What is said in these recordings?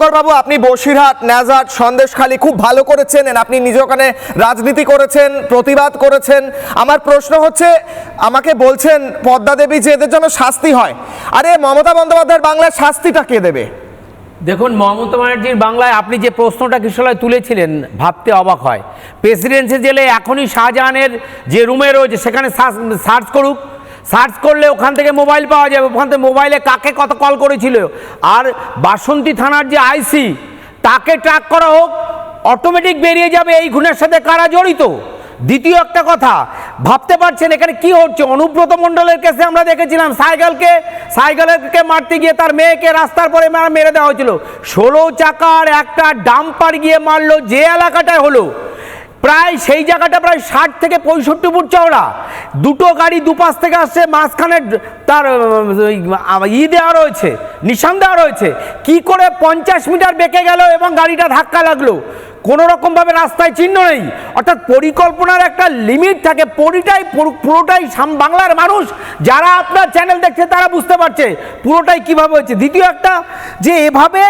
দীপঙ্কর বাবু, আপনি বসিরহাট ন্যাজাট সন্দেশখালী খুব ভালো করেছেন আপনি নিজে ওখানে রাজনীতি করেছেন, প্রতিবাদ করেছেন। আমার প্রশ্ন হচ্ছে, আমাকে বলছেন, পদ্মা দেবী যে এদের জন্য শাস্তি হয়। আরে, মমতা বন্দ্যোপাধ্যায়ের বাংলায় শাস্তিটা কে দেবে? দেখুন, মমতা ব্যানার্জির বাংলায় আপনি যে প্রশ্নটা কিশোরায় তুলেছিলেন, ভাবতে অবাক হয়। প্রেসিডেন্সি জেলে এখনই শাহজাহানের যে রুমে রয়েছে, সেখানে সার্চ করুক। সার্চ করলে ওখান থেকে মোবাইল পাওয়া যাবে। ওখান থেকে মোবাইলে কাকে কত কল করেছিল। আর বাসন্তী থানার যে আইসি, তাকে ট্র্যাক করা হোক অটোমেটিক বেরিয়ে যাবে এই খুনের সাথে কারা জড়িত। দ্বিতীয় একটা কথা, ভাবতে পারছেন এখানে কি হচ্ছে? অনুব্রত মণ্ডলের কেসে আমরা দেখেছিলাম সাইকেলকে সাইকেলকে মারতে গিয়ে তার মেয়েকে রাস্তার পরে মারা- মেরে দেওয়া হয়েছিল। ষোলো চাকার একটা ডাম্পার গিয়ে মারলো, যে এলাকাটায় হলো। প্রায় সেই জায়গাটা প্রায় ষাট থেকে পঁয়ষট্টি ফুট চওড়া। দুটো গাড়ি দুপাশ থেকে আসছে, মাঝখানে তার ই দেওয়া রয়েছে, নিশান দেওয়া রয়েছে। কি করে পঞ্চাশ মিটার বেঁকে গেল এবং গাড়িটা ধাক্কা লাগল? কোনো রকমভাবে রাস্তায় চিহ্ন নেই। অর্থাৎ পরিকল্পনার একটা লিমিট থাকে, পরিটাই, পুরো- পুরোটাই বাংলার মানুষ যারা আপনার চ্যানেল দেখছে তারা বুঝতে পারছে পুরোটাই কীভাবে হয়েছে। দ্বিতীয় একটা, যে এভাবে,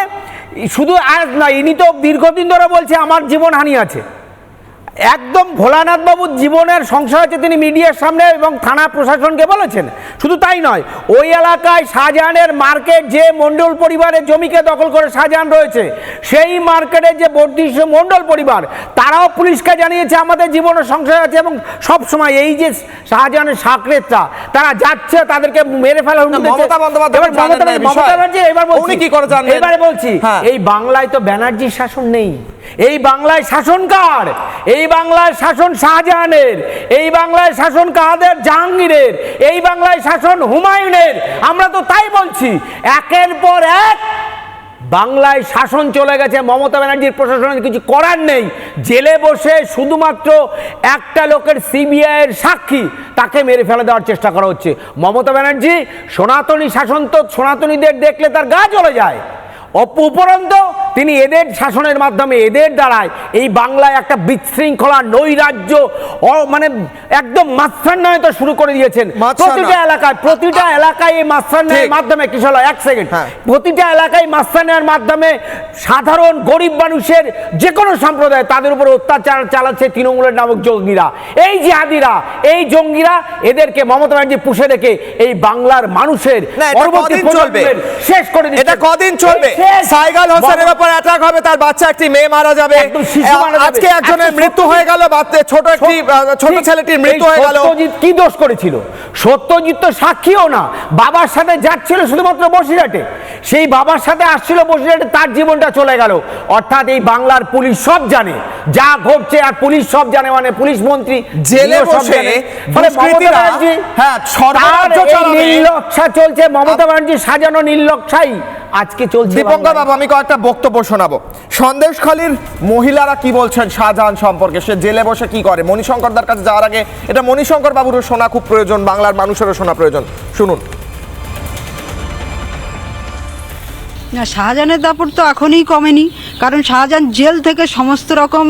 শুধু আজ না, ইনি তো দীর্ঘদিন ধরে বলছে, আমার জীবনহানি আছে। একদম ভোলানাথ বাবুর জীবনের সংশয় আছে তিনি মিডিয়ার সামনে এবং থানা প্রশাসনকে বলেছেন। শুধু তাই নয় ওই এলাকায় শাহজাহানের মার্কেট যে মণ্ডল পরিবারের জমিকে দখল করে শাহজাহান রয়েছে সেই মার্কেটের যে বর্ধিষ্য মণ্ডল পরিবার তারাও পুলিশকে জানিয়েছে আমাদের জীবনের সংশয় আছে এবং সব সময় এই যে শাহজাহানের সাকরেতরা তারা যাচ্ছে তাদেরকে মেরে ফেলা বলছি? এবারে বলছি হ্যাঁ। এই বাংলায় তো ব্যানার্জির শাসন নেই। এই বাংলায় শাসন কার? এই বাংলায় শাসন শাহজাহানের, এই বাংলায় শাসন কাদের? জাহাঙ্গীরের, এই বাংলায় শাসন হুমায়ুনের। আমরা তো তাই বলছি, একের পর এক বাংলায় শাসন চলে গেছে। মমতা ব্যানার্জির প্রশাসনের কিছু করার নেই। জেলে বসে শুধুমাত্র একটা লোকের সিবিআইয়ের সাক্ষী, তাকে মেরে ফেলে দেওয়ার চেষ্টা করা হচ্ছে। মমতা ব্যানার্জি, সনাতনী শাসন তো সনাতনীদের দেখলে তার গা চলে যায়। অপ- উপরন্ত তিনি এদের শাসনের মাধ্যমে এদের দ্বারায় এই বাংলায় একটা বিশৃঙ্খলা নৈরাজ্য মানে একদম মাস্তান্নয়তা শুরু করে দিয়েছেন। প্রতিটা এলাকায় প্রতিটা এলাকায় এই মাস্তান্নয়ের। মাধ্যমে কিশোর এক সেকেন্ড হ্যাঁ। প্রতিটা এলাকায় মাস্তানের মাধ্যমে সাধারণ গরিব মানুষের যে কোনো সম্প্রদায় তাদের উপর অত্যাচার চালাচ্ছে তৃণমূলের নামক জঙ্গিরা। এই জিহাদিরা এই জঙ্গিরা এদেরকে মমতা ব্যানার্জি পুষে রেখে এই বাংলার মানুষের? শেষ করে এটা কদিন চলবে? সাইগাল হোসেনের উপর অ্যাটাক হবে তার বাচ্চা একটি মেয়ে মারা যাবে। আজকে একজনের মৃত্যু হয়ে গেল ছোট একটি ছোট ছেলেটির মৃত্যু হয়ে গেল। সত্যজিৎ কি দোষ করেছিল? সত্যজিৎ তো সাক্ষীও না। বাবার সাথে যাচ্ছিল শুধুমাত্র বসিরহাটে। সেই বাবার সাথে আসছিল বসিরহাটে তার জীবনটা চলে গেল। অর্থাৎ এই বাংলার পুলিশ সব জানে। যা ঘটছে আর পুলিশ সব জানে মানে পুলিশ মন্ত্রী জেলে বসে হ্যাঁ, চলছে। মমতা ব্যানার্জি সাজানো নির্লক্ষাই আজকে চলছে দীপঙ্কর বাবু আমি কয়েকটা বক্তব্য শোনাবো। সন্দেশখালীর মহিলারা কি বলছেন শাহজাহান সম্পর্কে? সে জেলে বসে কি করে? মণিশঙ্করদার কাছে যাওয়ার আগে এটা মণিশঙ্কর বাবুরও শোনা খুব প্রয়োজন বাংলার মানুষেরও শোনা প্রয়োজন। শুনুন। না শাহজাহানের দাপট তো এখনই কমেনি কারণ শাহজাহান জেল থেকে সমস্ত রকম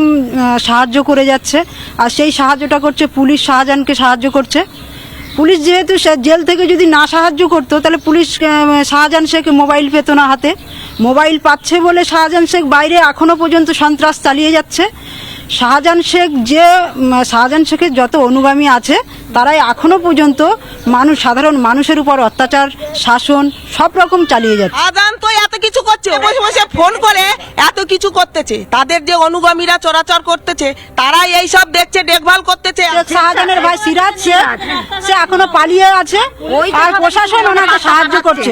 সাহায্য করে যাচ্ছে আর সেই সাহায্যটা করছে পুলিশ শাহজাহানকে সাহায্য করছে। পুলিশ যেহেতু জেল থেকে যদি না সাহায্য করতো, তাহলে পুলিশ শাহজাহান শেখ মোবাইল পেত না হাতে। মোবাইল পাচ্ছে বলে শাহজাহান শেখ বাইরে এখনও পর্যন্ত সন্ত্রাস চালিয়ে যাচ্ছে। শাহজাহান শেখ যে শাহজাহান শেখের যত অনুগামী আছে তারাই এখনও পর্যন্ত মানুষ সাধারণ মানুষের উপর অত্যাচার শাসন সব রকম চালিয়ে যাচ্ছে। আদান তো এত কিছু করছে বসে বসে ফোন করে এত কিছু করতেছে। তাদের যে অনুগামীরা চরাচর করতেছে তারাই এই সব দেখছে দেখভাল করতেছে। শাহজাহানের ভাই সিরাজ শেখ সে এখনও পালিয়ে আছে আর প্রশাসন ওনাকে সাহায্য করছে।